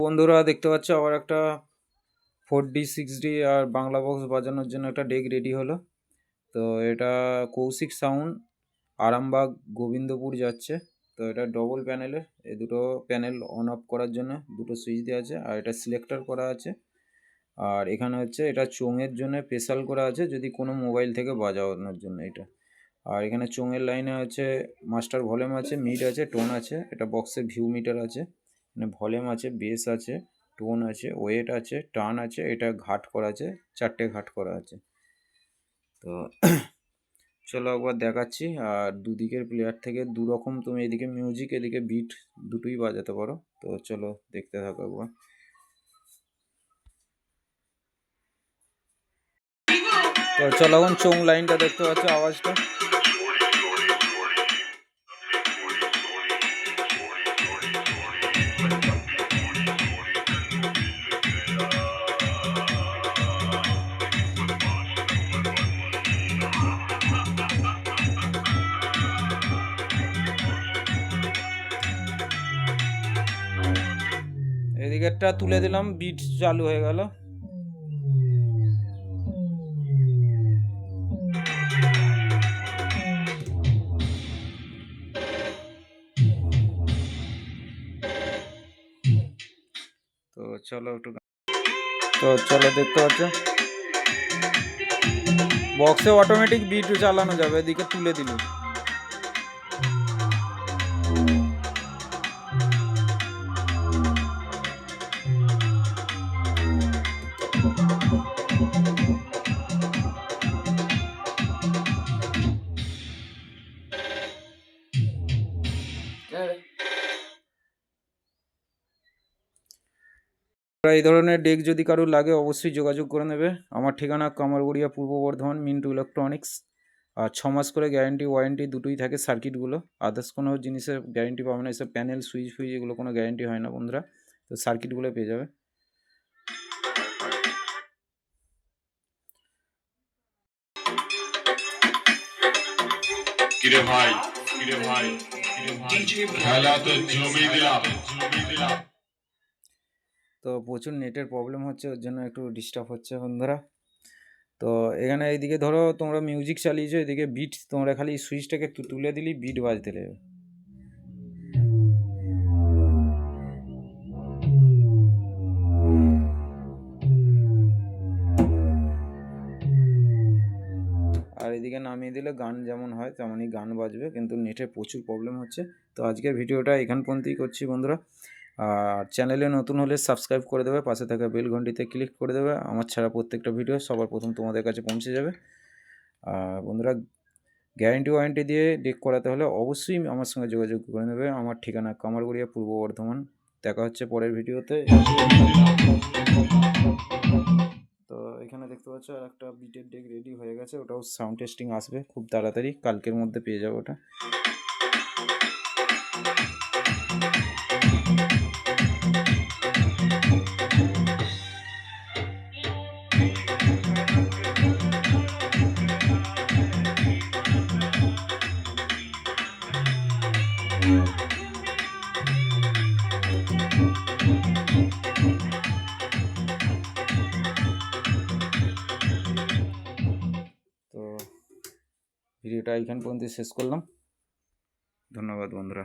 বন্ধুরা দেখতে পাচ্ছ আবার একটা ফোর ডি সিক্স ডি আর বাংলা বক্স বাজানোর জন্য একটা ডেক রেডি হলো। তো এটা কৌশিক সাউন্ড আরামবাগ, গোবিন্দপুর যাচ্ছে। তো এটা ডবল প্যানেলের এই দুটো প্যানেল অন অফ করার জন্য দুটো সুইচ দেওয়া আছে আর এটা সিলেক্টর করা আছে। আর এখানে হচ্ছে এটা চোঙের জন্য স্পেশাল করা আছে যদি কোনো মোবাইল থেকে বাজানোর জন্য এটা। আর এখানে চোঙের লাইনে আছে মাস্টার ভলিউম আছে মিড আছে টোন আছে, এটা বক্সের ভিউ মিটার আছে। এখানে ভলিউম আছে বেস আছে টোন আছে ওয়েট আছে টান আছে, এটা ঘাট করা আছে, চারটে ঘাট করা আছে। তো চলো একবার দেখাচ্ছি, আর দুদিকের প্লেয়ার থেকে দু রকম তুমি এদিকে মিউজিক এদিকে বিট দুটোই বাজাতে পারো। তো চলো দেখতে থাকো একবার। তো চলো এখন চোং লাইনটা দেখতে পাচ্ছ, আওয়াজটা। এদিকেরটা তুলে দিলাম বিট চালু হয়ে গেল। তো চলো একটু তো চলো দেখতে পাচ্ছ। বক্সে অটোমেটিক বিট চালানো যাবে এদিকে তুলে দিল। এই ধরনের ডেক যদি কারোর লাগে অবশ্যই যোগাযোগ করে নেবে। আমার ঠিকানা কামারগুড়িয়া পূর্ব বর্ধমান মিন্টু ইলেকট্রনিক্স আর ছ মাস করে গ্যারেন্টি ওয়ারেন্টি দুটোই থাকে সার্কিটগুলো আদার্স কোনো জিনিসের গ্যারেন্টি পাবে না। এসব প্যানেল সুইচ ফুইচ এগুলো কোনো গ্যারেন্টি হয় না বন্ধুরা। তো সার্কিটগুলো পেয়ে যাবে। কিরে ভাই কিরে ভাই কিরে ভাই। খেলা তো জমি দিলাম জমি দিলাম তো প্রচুর নেটের প্রবলেম হচ্ছে, ওর জন্য একটু ডিস্টার্ব হচ্ছে বন্ধুরা। তো এখানে এইদিকে ধরো তোমরা মিউজিক চালিয়েছো এদিকে বিট তোমরা খালি সুইচটাকে তুলে দিলেই বিট বাজতে লাগবে। আর এদিকে নামিয়ে দিলে গান যেমন হয়, তেমনই গান বাজবে, কিন্তু নেটের প্রচুর প্রবলেম হচ্ছে। তো আজকের ভিডিওটা এখান পর্যন্তই করছি বন্ধুরা। আর চ্যানেলে নতুন হলে সাবস্ক্রাইব করে দেবে, পাশে থাকা বেল ঘন্টিতে ক্লিক করে দেবে। আমার ছাড়া প্রত্যেকটা ভিডিও সবার প্রথম তোমাদের কাছে পৌঁছে যাবে। আর বন্ধুরা গ্যারেন্টি ওয়ারেন্টি দিয়ে ডেক করাতে হলে অবশ্যই আমার সঙ্গে যোগাযোগ করে নেবে। আমার ঠিকানা কামারগড়িয়া, পূর্ব বর্ধমান। দেখা হচ্ছে পরের ভিডিওতে। তো এখানে দেখতে পাচ্ছ, আর একটা বিটের ডেক রেডি হয়ে গেছে। ওটাও সাউন্ড টেস্টিং আসবে। খুব তাড়াতাড়ি, কালকের মধ্যে পেয়ে যাব ওটা। ভিডিওটা এইখান পর্যন্ত শেষ করলাম। ধন্যবাদ বন্ধুরা।